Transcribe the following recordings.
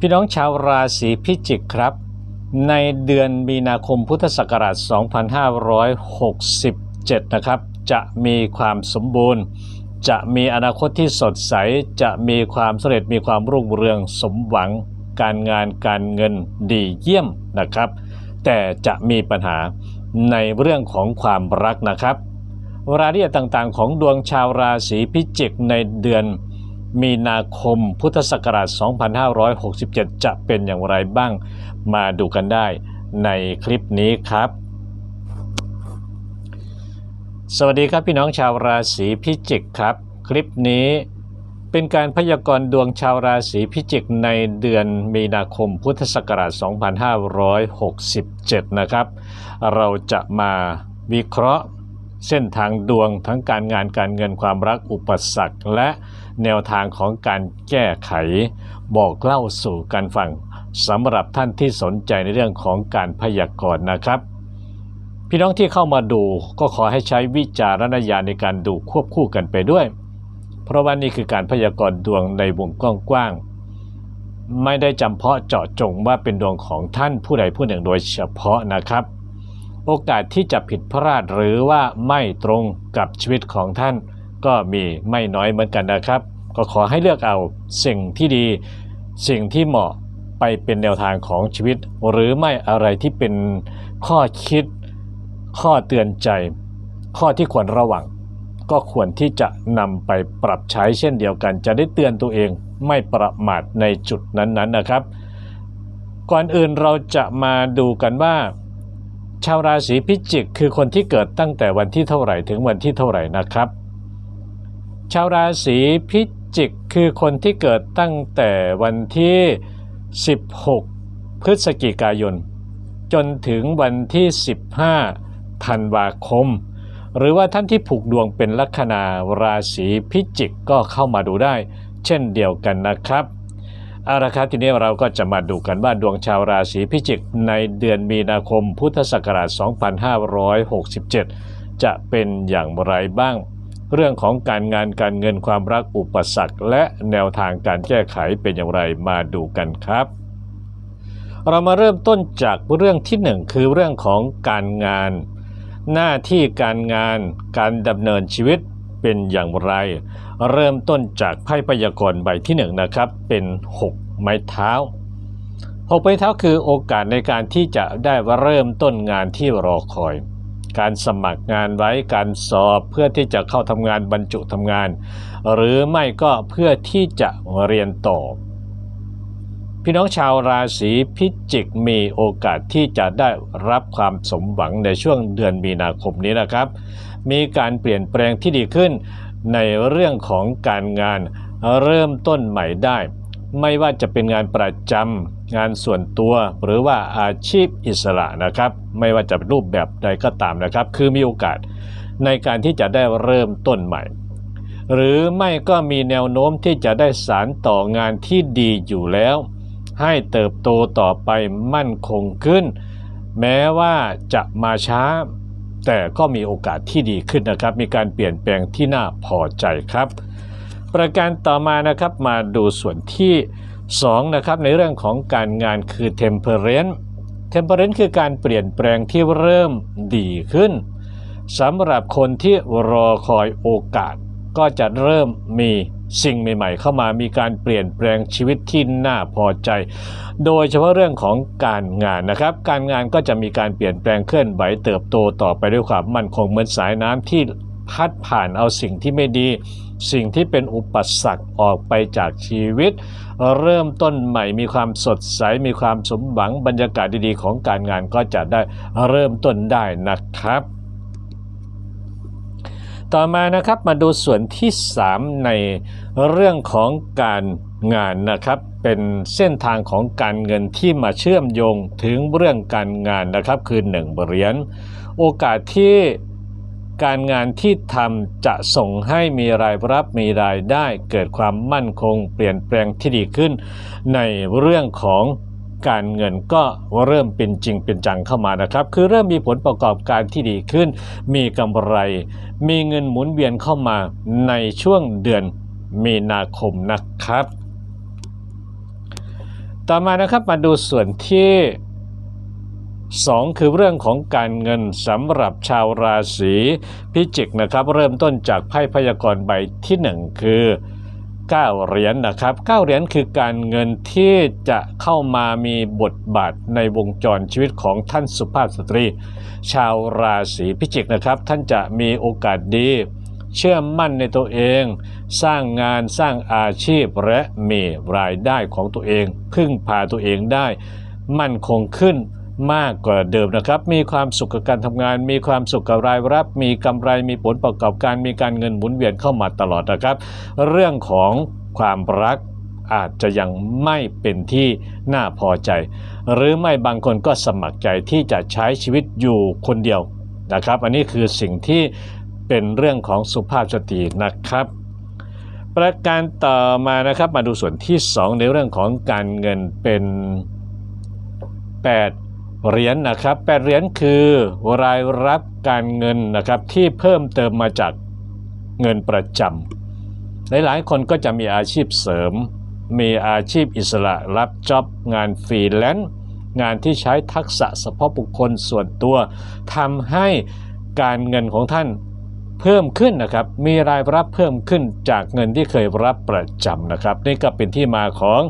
พี่น้องชาวราศีพิจิกครับ ในเดือนมีนาคมพุทธศักราช 2567 นะครับ จะมีความสมบูรณ์ จะมีอนาคตที่สดใส จะมีความสำเร็จมีความรุ่งเรืองสมหวัง การงานการเงินดีเยี่ยมนะครับ แต่จะมีปัญหาในเรื่องของความรักนะครับรายละเอียดต่างๆ ของดวงชาวราศีพิจิกในเดือน มีนาคมพุทธศักราช 2567 จะเป็นอย่างไรบ้างมาดูกันได้ในคลิปนี้ครับ สวัสดีครับพี่น้องชาวราศีพิจิกครับ คลิปนี้เป็นการพยากรณ์ดวงชาวราศีพิจิกในเดือนมีนาคมพุทธศักราช 2567 นะครับ เราจะมาวิเคราะห์เส้นทางดวงทั้งการงานการเงินความรักอุปสรรคและ แนวทางของการแก้ไข บอกเล่าสู่กันฟังสำหรับท่านที่สนใจในเรื่องของการพยากรณ์นะครับ พี่น้องที่เข้ามาดูก็ขอให้ใช้วิจารณญาณในการดูควบคู่กันไปด้วย เพราะว่านี่คือการพยากรณ์ดวงในวงกว้างๆไม่ได้จำเพาะเจาะจงว่าเป็นดวงของท่านผู้ใดผู้หนึ่งโดยเฉพาะนะครับ โอกาสที่จะผิดพลาดหรือว่าไม่ตรงกับชีวิตของท่านก็มีไม่น้อยเหมือนกันนะครับ ก็ขอให้เลือกเอาสิ่งที่ดี สิ่งที่เหมาะไปเป็นแนวทางของชีวิต หรือไม่อะไรที่เป็นข้อคิด ข้อเตือนใจ ข้อที่ควรระวัง ก็ควรที่จะนำไปปรับใช้เช่นเดียวกัน จะได้เตือนตัวเองไม่ประมาทในจุดนั้นๆนะครับ ก่อนอื่นเราจะมาดูกันว่า ชาวราศีพิจิก คือคนที่เกิดตั้งแต่วันที่เท่าไหร่ถึงวันที่เท่าไหร่นะครับ ชาวราศีพิ จิกคือคนที่เกิดตั้งแต่วันที่ 16 พฤศจิกายน จนถึงวันที่ 15 ธันวาคม หรือว่าท่านที่ผูกดวงเป็นลัคนาราศีพิจิกก็เข้ามาดูได้ เช่นเดียวกันนะครับเอาละครับทีนี้เราก็จะมาดูกันว่าดวงชาวราศีพิจิกในเดือนมีนาคมพุทธศักราช 2567 จะเป็นอย่างไรบ้าง เรื่องของการงานการเงินความรักอุปสรรค และแนวทางการแก้ไขเป็นอย่างไรมาดูกันครับ เรามาเริ่มต้นจากเรื่องที่หนึ่งคือเรื่องของการงาน หน้าที่การงานการดำเนินชีวิตเป็นอย่างไร เริ่มต้นจากไพ่พยากรณ์ใบที่หนึ่งนะครับ เป็น 6 ไม้เท้า6ไม้เท้าคือโอกาสในการที่จะได้เริ่มต้นงานที่รอคอย การสมัครงานไว้การสอบเพื่อที่จะเข้าทำงานบรรจุทำงาน หรือไม่ก็เพื่อที่จะเรียนต่อ พี่น้องชาวราศีพิจิกมีโอกาสที่จะได้รับความสมหวังในช่วงเดือนมีนาคมนี้นะครับ มีการเปลี่ยนแปลงที่ดีขึ้นในเรื่องของการงานเริ่มต้นใหม่ได้ ไม่ว่าจะเป็นงานประจำ งานส่วนตัวหรือว่าอาชีพอิสระนะครับ ไม่ว่าจะเป็นรูปแบบใดก็ตามนะครับ คือมีโอกาสในการที่จะได้เริ่มต้นใหม่ หรือไม่ก็มีแนวโน้มที่จะได้สารต่องานที่ดีอยู่แล้ว ให้เติบโตต่อไปมั่นคงขึ้น แม้ว่าจะมาช้า แต่ก็มีโอกาสที่ดีขึ้นนะครับ มีการเปลี่ยนแปลงที่น่าพอใจครับ ประการต่อมานะครับมาดูส่วนที่ 2 นะครับในเรื่องของการงานคือ temperance temperance คือการเปลี่ยนแปลงที่เริ่มดีขึ้นสำหรับคนที่รอคอยโอกาส ก็จะเริ่มมีสิ่งใหม่ๆ เข้ามามีการเปลี่ยนแปลงชีวิตที่น่าพอใจ โดยเฉพาะเรื่องของการงานนะครับ การงานก็จะมีการเปลี่ยนแปลงเคลื่อนไหวเติบโตต่อไปด้วยความมั่นคงเหมือนสายน้ำที่พัดผ่านเอาสิ่งที่ไม่ดี สิ่งที่เป็นอุปสรรคออกไปจากชีวิต เริ่มต้นใหม่มีความสดใส มีความสมหวังบรรยากาศดีๆ ของการงานก็จะได้เริ่มต้นได้นะครับ ต่อมานะครับมาดูส่วนที่ 3 ในเรื่องของการงานนะครับเป็นเส้นทางของการเงินที่มาเชื่อมโยงถึงเรื่องการงานนะครับคือ1เหรียญโอกาสที่ การงานที่ทำจะส่งให้มีรายรับมีรายได้เกิดความมั่นคง เปลี่ยนแปลงที่ดีขึ้น ในเรื่องของการเงินก็เริ่มเป็นจริงเป็นจังเข้ามานะครับ คือเริ่มมีผลประกอบการที่ดีขึ้น มีกำไร มีเงินหมุนเวียนเข้ามาในช่วงเดือนมีนาคมนะครับ ต่อมานะครับมาดูส่วนที่ 2 คือเรื่องของการเงินสำหรับชาวราศีพิจิกนะครับ เริ่มต้นจากไพ่พยากรณ์ใบที่ 1 คือ 9 เหรียญนนะครับ 9 เหรียญคือการเงินที่จะเข้ามามีบทบาทในวงจรชีวิตของท่านสุภาพสตรี ชาวราศีพิจิกนะครับ ท่านจะมีโอกาสดี เชื่อมั่นในตัวเอง สร้างงานสร้างอาชีพและมีรายได้ของตัวเอง พึ่งพาตัวเองได้ มั่นคงขึ้น มากกว่าเดิมนะครับ มีความสุขกับการทำงาน มีความสุขกับรายรับ มีกำไร มีผลประกอบการ มีการเงินหมุนเวียนเข้ามาตลอดนะครับ เรื่องของความรักอาจจะยังไม่เป็นที่น่าพอใจ หรือไม่บางคนก็สมัครใจที่จะใช้ชีวิตอยู่คนเดียวนะครับ อันนี้คือสิ่งที่เป็นเรื่องของสุภาพสตรีนะครับ ประการต่อมานะครับมาดูส่วนที่ 2 ในเรื่องของการเงินเป็น 8 เหรียญนนะครับ8เหรียญคือรายรับการเงินนะครับที่เพิ่มเติมมาจากเงินประจำหลายๆคนก็จะมีอาชีพเสริม มีอาชีพอิสระรับจ็อบงานฟรีแลนซ์งานที่ใช้ทักษะเฉพาะบุคคลส่วนตัวทำให้การเงินของท่านเพิ่มขึ้นนะครับมีรายรับเพิ่มขึ้นจากเงินที่เคยรับประจำนะครับ นี่ก็เป็นที่มาของ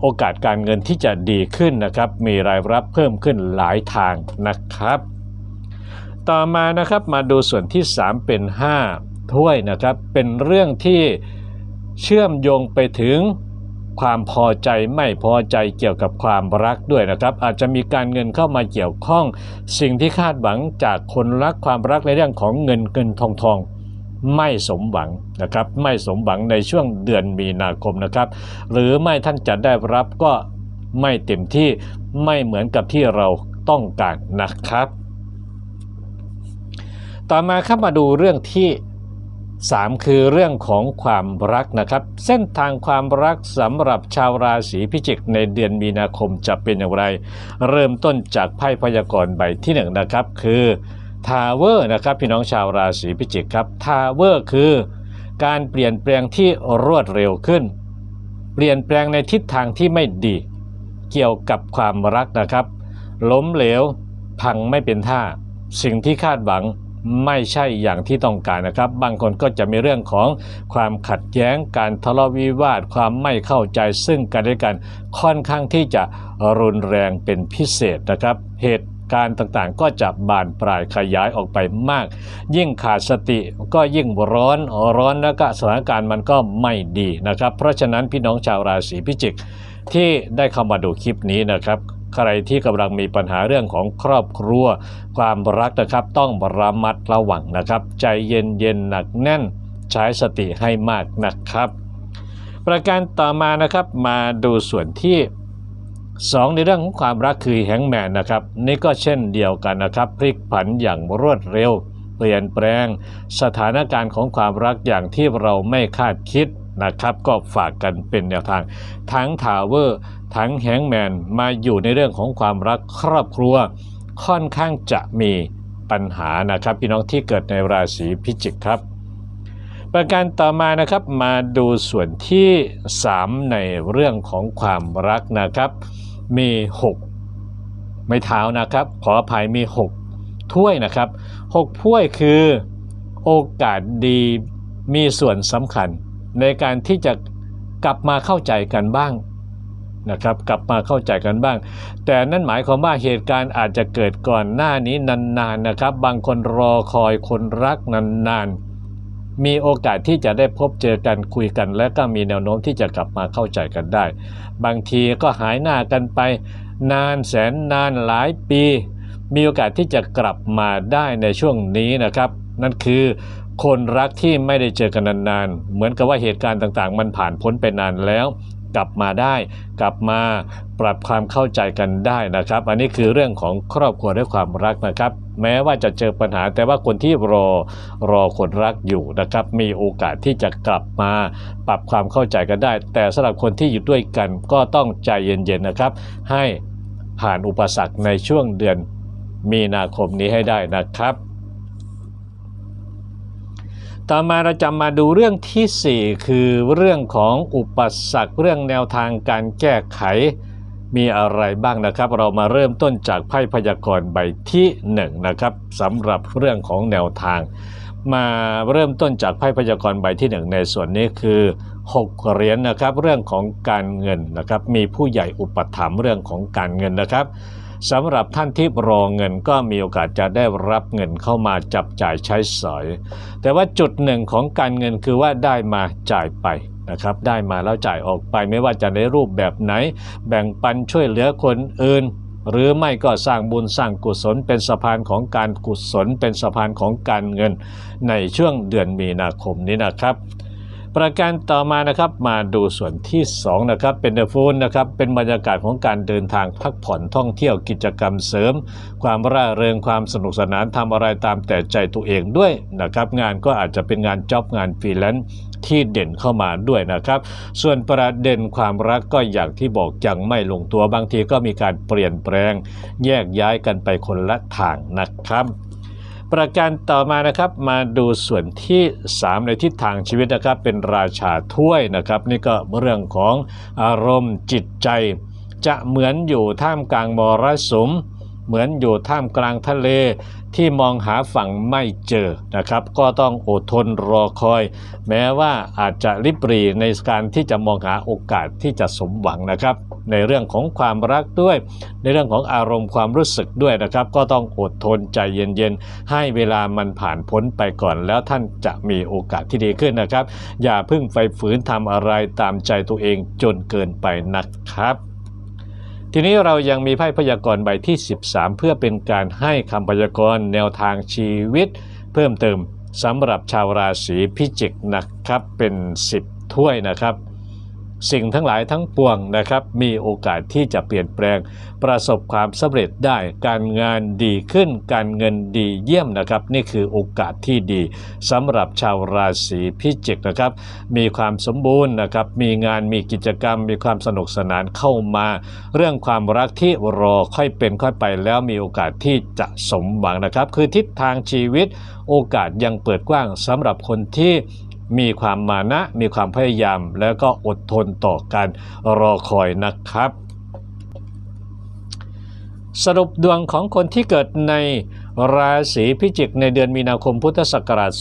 โอกาสการเงินที่จะดีขึ้นนะครับ มีรายรับเพิ่มขึ้นหลายทางนะครับ ต่อมานะครับมาดูส่วนที่ 3 เป็น 5 ถ้วยนะครับ เป็นเรื่องที่เชื่อมโยงไปถึงความพอใจไม่พอใจเกี่ยวกับความรักด้วยนะครับ อาจจะมีการเงินเข้ามาเกี่ยวข้อง สิ่งที่คาดหวังจากคนรักความรักในเรื่องของเงินเงินทองทอง ไม่สมหวังนะครับ ไม่สมหวังในช่วงเดือนมีนาคมนะครับ หรือไม่ท่านจะได้รับก็ไม่เต็มที่ไม่เหมือนกับที่เราต้องการนะครับ ต่อมาครับมาดูเรื่องที่ 3 คือเรื่องของความรักนะครับ เส้นทางความรักสำหรับชาวราศีพิจิกในเดือนมีนาคมจะเป็นอย่างไร เริ่มต้นจากไพ่พยากรณ์ใบที่ 1 นะครับ คือ ทาวเวอร์นะครับพี่น้องชาวราศีพิจิกครับทาวเวอร์คือการเปลี่ยนแปลงที่รวดเร็วขึ้น เปลี่ยนแปลงในทิศทางที่ไม่ดี เกี่ยวกับความรักนะครับ ล้มเหลว พังไม่เป็นท่า สิ่งที่คาดหวังไม่ใช่อย่างที่ต้องการนะครับ บางคนก็จะมีเรื่องของความขัดแย้งการทะเลาะวิวาท ความไม่เข้าใจซึ่งกันและกันค่อนข้างที่จะรุนแรงเป็นพิเศษนะครับ เหตุ การต่างๆ ก็จะบานปลายขยายออกไปมาก ยิ่งขาดสติก็ยิ่งร้อนร้อนแล้วก็สถานการณ์มันก็ไม่ดีนะครับ เพราะฉะนั้นพี่น้องชาวราศีพิจิกที่ได้เข้ามาดูคลิปนี้นะครับใครที่กำลังมีปัญหาเรื่องของครอบครัว ความรักนะครับ ต้องระมัดระวังนะครับ ใจเย็นเย็นหนักแน่นใช้สติให้มากนะครับ ประการต่อมานะครับมาดูส่วนที่ 2 ในเรื่องของความรักคือแฮงแมนนะครับนี่ก็เช่นเดียวกันนะครับ พลิกผันอย่างรวดเร็ว เปลี่ยนแปลง สถานการณ์ของความรักอย่างที่เราไม่คาดคิดนะครับ ก็ฝากกันเป็นแนวทาง ทั้งทาวเวอร์ทั้งแฮงแมนมาอยู่ในเรื่องของความรักครอบครัว ค่อนข้างจะมีปัญหานะครับ พี่น้องที่เกิดในราศีพิจิกครับ ประการต่อมานะครับมาดูส่วนที่ 3 ในเรื่องของความรักนะครับ มี6ไม่เท้านะครับ ขออภัยมี6ถ้วยนะครับ6ถ้วยคือโอกาสดีมีส่วนสำคัญ ในการที่จะกลับมาเข้าใจกันบ้างนะครับ กลับมาเข้าใจกันบ้าง แต่นั่นหมายความว่าเหตุการณ์อาจจะเกิดก่อนหน้านี้นานๆนะครับ บางคนรอคอยคนรักนานๆ มีโอกาสที่จะได้พบเจอกันคุยกัน และก็มีแนวโน้มที่จะกลับมาเข้าใจกันได้ บางทีก็หายหน้ากันไป นานแสนนานหลายปี มีโอกาสที่จะกลับมาได้ในช่วงนี้นะครับ นั่นคือคนรักที่ไม่ได้เจอกันนานๆ เหมือนกับว่าเหตุการณ์ต่างๆ มันผ่านพ้นไปนานแล้ว กลับมาได้ กลับมาปรับความเข้าใจกันได้นะครับ อันนี้คือเรื่องของครอบครัวด้วยความรักนะครับ แม้ว่าจะเจอปัญหาแต่ว่าคนที่รอรอคนรักอยู่นะครับ มีโอกาสที่จะกลับมาปรับความเข้าใจกันได้ แต่สำหรับคนที่อยู่ด้วยกันก็ต้องใจเย็นๆนะครับ ให้ผ่านอุปสรรคในช่วงเดือนมีนาคมนี้ให้ได้นะครับ ต่อมาเราจะมาดูเรื่องทีสี่ 4 คือเรื่องของอุปสรรคเรื่องแนวทางการแก้ไขมีอะไรบ้างนะครับ เรามาเริ่มต้นจากไพ่พยากรณ์ใบที่1นะครับสำหรับเรื่องของแนวทาง มาเริ่มต้นจากไพ่พยากรณ์ใบที่ 1 ในส่วนนี้คือ6เหรียญนะครับเรื่องของการเงินนะครับมีผู้ใหญ่อุปถัมภ์เรื่องของการเงินนะครับ สำหรับท่านที่รอเงินก็มีโอกาสจะได้รับเงินเข้ามาจับจ่ายใช้สอย แต่ว่าจุดหนึ่งของการเงินคือว่าได้มาจ่ายไปนะครับได้มาแล้วจ่ายออกไปไม่ว่าจะในรูปแบบไหน แบ่งปันช่วยเหลือคนอื่นหรือไม่ก็สร้างบุญสร้างกุศลเป็นสะพานของการกุศลเป็นสะพานของการเงินในช่วงเดือนมีนาคมนี้นะครับ ประการต่อมานะครับมาดูส่วนที่2นะครับเป็นเดฟูนนะครับเป็นบรรยากาศของการเดินทางพักผ่อนท่องเที่ยวกิจกรรมเสริม ความร่าเริงความสนุกสนานทำอะไรตามแต่ใจตัวเองด้วยนะครับงานก็อาจจะเป็นงานจ็อบงานฟรีแลนซ์ที่เด่นเข้ามาด้วยนะครับ ส่วนประเด็นความรักก็อย่างที่บอกยังไม่ลงตัวบางทีก็มีการเปลี่ยนแปลง แยกย้ายกันไปคนละทางนะครับ ประการต่อมานะครับมาดูส่วนที่ 3 ในทิศทางชีวิตนะครับ เป็นราชาถ้วยนะครับ นี่ก็เรื่องของอารมณ์จิตใจ จะเหมือนอยู่ท่ามกลางมรสุม เหมือนอยู่ท่ามกลางทะเลที่มองหาฝั่งไม่เจอนะครับ ก็ต้องอดทนรอคอย แม้ว่าอาจจะริบรีในการที่จะมองหาโอกาสที่จะสมหวังนะครับ ในเรื่องของความรักด้วย ในเรื่องของอารมณ์ความรู้สึกด้วยนะครับ ก็ต้องอดทนใจเย็นๆ ให้เวลามันผ่านพ้นไปก่อน แล้วท่านจะมีโอกาสที่ดีขึ้นนะครับ อย่าเพิ่งไปฝืนทำอะไรตามใจตัวเองจนเกินไปนะครับ ทีนี้เรายังมีไพ่พยากรณ์ใบที่ 13 เพื่อเป็นการให้คำพยากรณ์แนวทางชีวิต เพิ่มเติมสำหรับชาวราศีพิจิกนะครับเป็น 10 ถ้วยนะครับ สิ่งทั้งหลายทั้งปวงนะครับ มีโอกาสที่จะเปลี่ยนแปลง ประสบความสำเร็จได้การงานดีขึ้น การเงินดีเยี่ยมนะครับ นี่คือโอกาสที่ดีสำหรับชาวราศีพิจิกนะครับ มีความสมบูรณ์นะครับ มีงานมีกิจกรรม มีความสนุกสนานเข้ามา เรื่องความรักที่รอค่อยเป็นค่อยไปแล้วมีโอกาสที่จะสมหวังนะครับ คือทิศทางชีวิต โอกาสยังเปิดกว้างสำหรับคนที่ มีความมานะ มีความพยายาม แล้วก็อดทนต่อการรอคอยนะครับ สรุปดวงของคนที่เกิดในราศีพิจิกในเดือนมีนาคมพุทธศักราช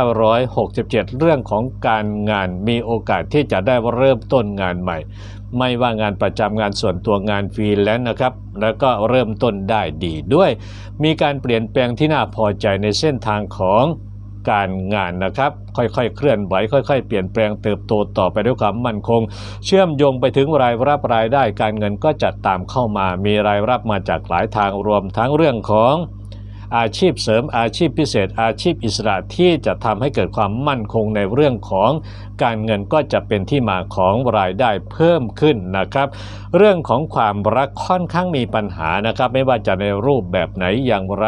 2567 เรื่องของการงานมีโอกาสที่จะได้เริ่มต้นงานใหม่ ไม่ว่างานประจำงานส่วนตัวงานฟรีแลนซ์นะครับ แล้วก็เริ่มต้นได้ดีด้วย มีการเปลี่ยนแปลงที่น่าพอใจในเส้นทางของ การงานนะครับ ค่อยๆ เคลื่อนไหวค่อย ๆ เปลี่ยนแปลงเติบโตต่อไปด้วยความมั่นคง เชื่อมโยงไปถึงรายรับรายได้การเงินก็จะตามเข้ามา มีรายรับมาจากหลายทางรวมทั้งเรื่องของ อาชีพเสริมอาชีพพิเศษ อาชีพอิสระที่จะทำให้เกิดความมั่นคงในเรื่องของการเงินก็จะเป็นที่มาของรายได้เพิ่มขึ้นนะครับ เรื่องของความรักค่อนข้างมีปัญหานะครับ ไม่ว่าจะในรูปแบบไหนอย่างไร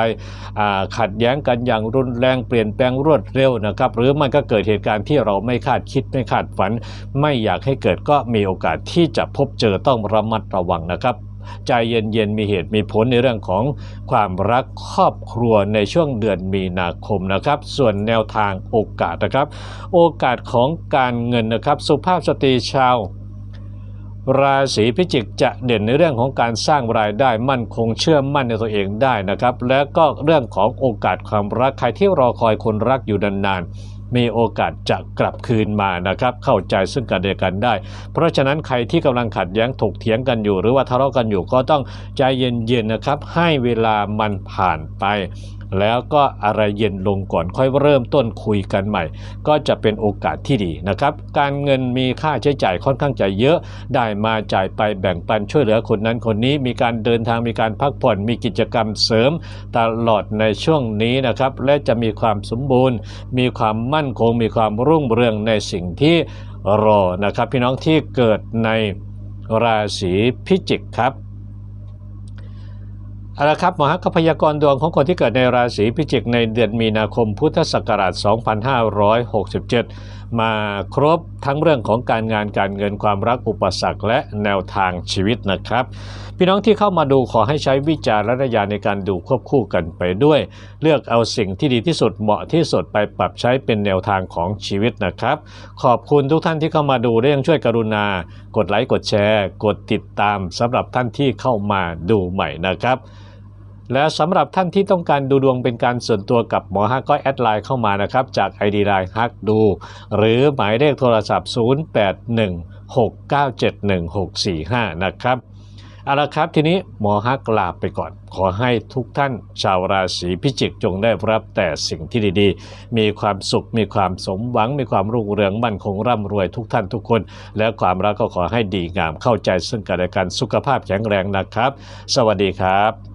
ขัดแย้งกันอย่างรุนแรงเปลี่ยนแปลงรวดเร็วนะครับ หรือมันก็เกิดเหตุการณ์ที่เราไม่คาดคิดไม่คาดฝัน ไม่อยากให้เกิดก็มีโอกาสที่จะพบเจอต้องระมัดระวังนะครับ ใจเย็นๆมีเหตุมีผลในเรื่องของความรักครอบครัวในช่วงเดือนมีนาคมนะครับ ส่วนแนวทางโอกาสนะครับ โอกาสของการเงินนะครับ สุภาพสตรีชาวราศีพิจิกจะเด่นในเรื่องของการสร้างรายได้มั่นคงเชื่อมั่นในตัวเองได้นะครับ และก็เรื่องของโอกาสความรักใครที่รอคอยคนรักอยู่นานๆ มีโอกาสจะกลับคืนมานะครับ เข้าใจซึ่งกันและกันได้ เพราะฉะนั้นใครที่กำลังขัดแย้งถกเถียงกันอยู่ หรือว่าทะเลาะกันอยู่ก็ต้องใจเย็นๆนะครับ ให้เวลามันผ่านไป แล้วก็อะไรเย็นลงก่อนค่อยเริ่มต้นคุยกันใหม่ ก็จะเป็นโอกาสที่ดีนะครับ การเงินมีค่าใช้จ่ายค่อนข้างจะเยอะ ได้มาจ่ายไปแบ่งปันช่วยเหลือคนนั้นคนนี้ มีการเดินทางมีการพักผ่อนมีกิจกรรมเสริม ตลอดในช่วงนี้นะครับ และจะมีความสมบูรณ์ มีความมั่นคง มีความรุ่งเรืองในสิ่งที่รอนะครับ พี่น้องที่เกิดในราศีพิจิกครับ เอาละครับหมอฮักพยากรณ์ดวงของคนที่เกิดในราศีพิจิกในเดือนมีนาคมพุทธศักราช 2567 มาครบทั้งเรื่องของการงานการเงินความรักอุปสรรคและแนวทางชีวิตนะครับ พี่น้องที่เข้ามาดูขอให้ใช้วิจารณญาณในการดูควบคู่กันไปด้วย เลือกเอาสิ่งที่ดีที่สุดเหมาะที่สุดไปปรับใช้เป็นแนวทางของชีวิตนะครับ ขอบคุณทุกท่านที่เข้ามาดูและยังช่วยกรุณา กดไลค์กดแชร์ กดติดตามสำหรับท่านที่เข้ามาดูใหม่นะครับ และสำหรับท่านที่ต้องการดูดวงเป็นการส่วนตัวกับหมอฮักก็แอดไลน์เข้ามานะครับ จาก ID ไลน์ฮักดู หรือหมายเลขโทรศัพท์ 0816971645 นะครับเอาละครับทีนี้หมอฮักลาไปก่อน ขอให้ทุกท่านชาวราศีพิจิกจงได้รับแต่สิ่งที่ดีๆ มีความสุข มีความสมหวัง มีความรุ่งเรืองมั่นคงร่ำรวยทุกท่านทุกคน และความรักก็ขอให้ดีงามเข้าใจซึ่งกันและกันสุขภาพแข็งแรงนะครับ สวัสดีครับ